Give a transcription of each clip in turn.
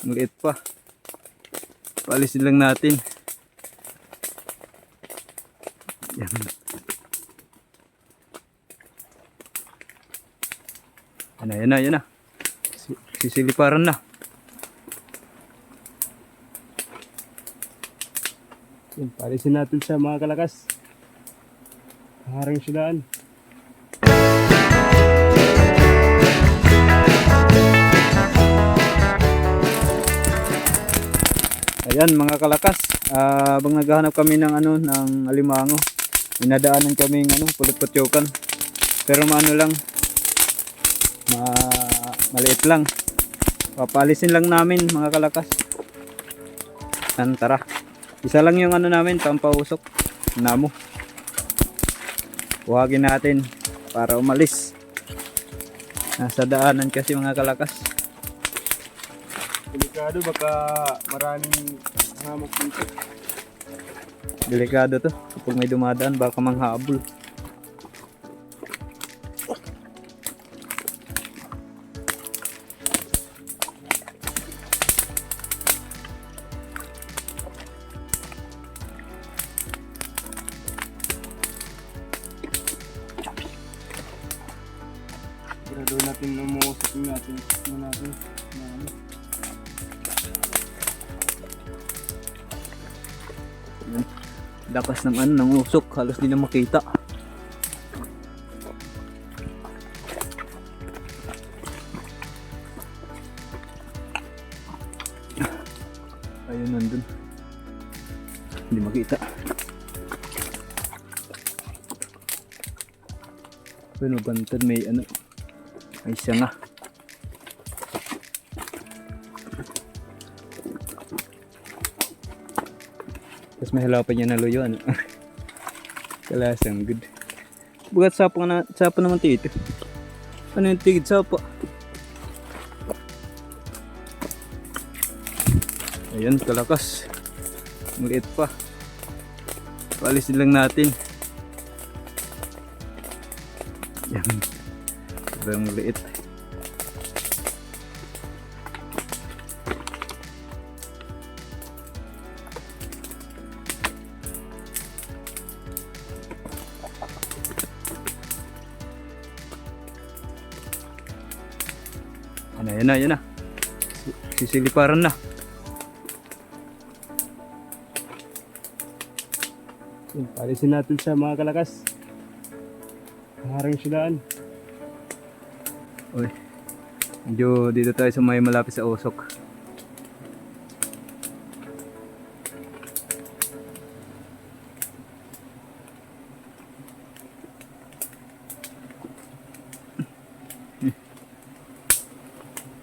Maliit pa. Paalisin lang natin. Yan. Yan na, yan na, yan na. Si- Sisiliparan na. Yan, palisin natin sa mga kalakas. Harang silaan. Ayan mga kalakas, ah, habang naghahanap kami ng ano ng alimango, inadaanan kaming ano pulot-putyokan. Pero maano lang, ma maliit lang. Papalisin lang namin mga kalakas. Yan, tara. Isa lang yung ano namin, pampausok. Namo. Huwagin natin para umalis. Nasa daanan kasi mga kalakas. Delikado baka maraming hamok dito. Delikado to. Kapag may dumadaan, baka manghabol. Sigurado natin lumusok natin. Ano natin. na ano. Lakas ng ano, ng usok. Halos di na makita. Ayun, nandun. Hindi makita. Pero bantad may ano. May siya Tapos may halapan niya na luyo, ano? Kalasang good. Bugat sapa na, sapa naman tito. Ano yung tigid sapa? Ayan, kalakas. Maliit pa. Palisin lang natin. Yan. Sobrang maliit. Ano, yan na, yan na. Si- Sisiliparan na. Yan, palisin natin sa mga kalakas. Harang silaan. Uy. Medyo dito tayo sa may malapit sa usok.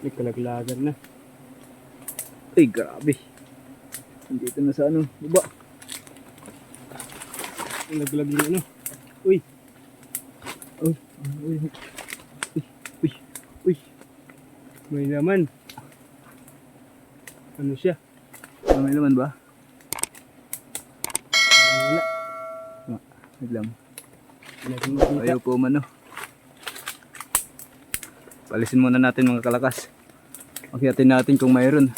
May kalaglagan na. Ay, grabe. Dito na sa ano, baba. Laglag yung ano. Uy, Uy, uy, uy, uy, uy. may laman. Ano siya? Ah, may laman ba? Wala. Wait lang. Ayaw po umano. Palisin muna natin mga kalakas. Akiyatin natin kung mayroon.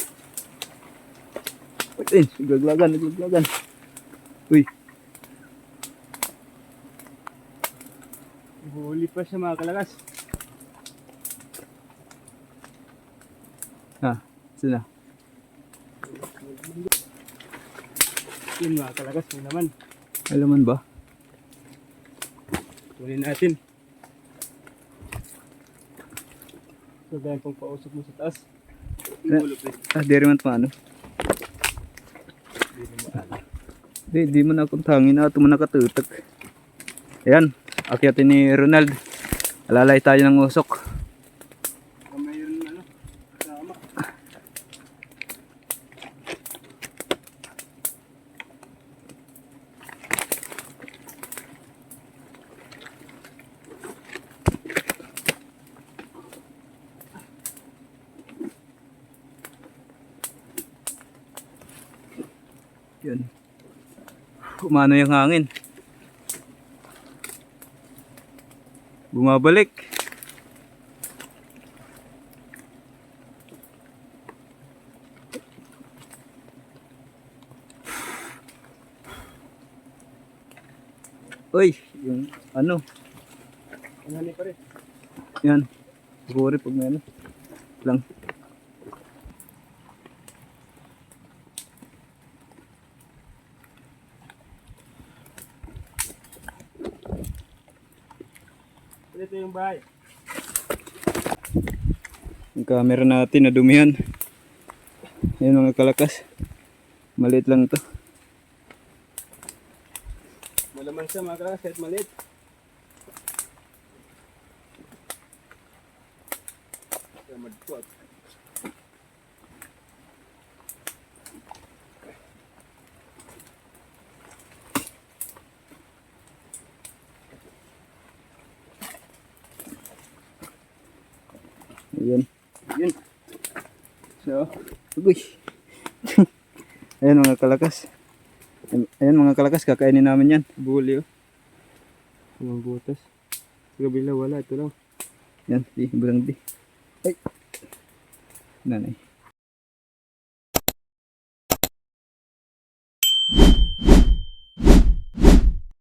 Wait, eh, naglaglagan, naglaglagan. Uy, Huli pa siya mga kalakas. ha, sina. Yun mga kalakas, may laman. May laman ba? Kunin natin. Sabayan pang pausok mo sa taas. Eh. Ah, di rin man paano. Di, di mo na akong tangin na ito mo nakatutok. Ayan, akyatin ni Ronald. Alalay tayo ng usok. Yun. Umano yung hangin. Bumabalik. Uy, yung ano. Ang hali pa rin. Yan. Siguro pag may ano. Lang. Ito yung bahay. Yung camera natin nadumihan. Yan mga kalakas. Maliit lang to. Malaman siya mga kalakas kahit maliit. Kaya madkot. Ayan. Yun. So, uy. Ayan mga kalakas. Ayan mga kalakas, kakainin namin yan. Buli oh. Mga butas. Sa kabila wala. Ito lang. Yan, di, bulang di. Ay. Nanay.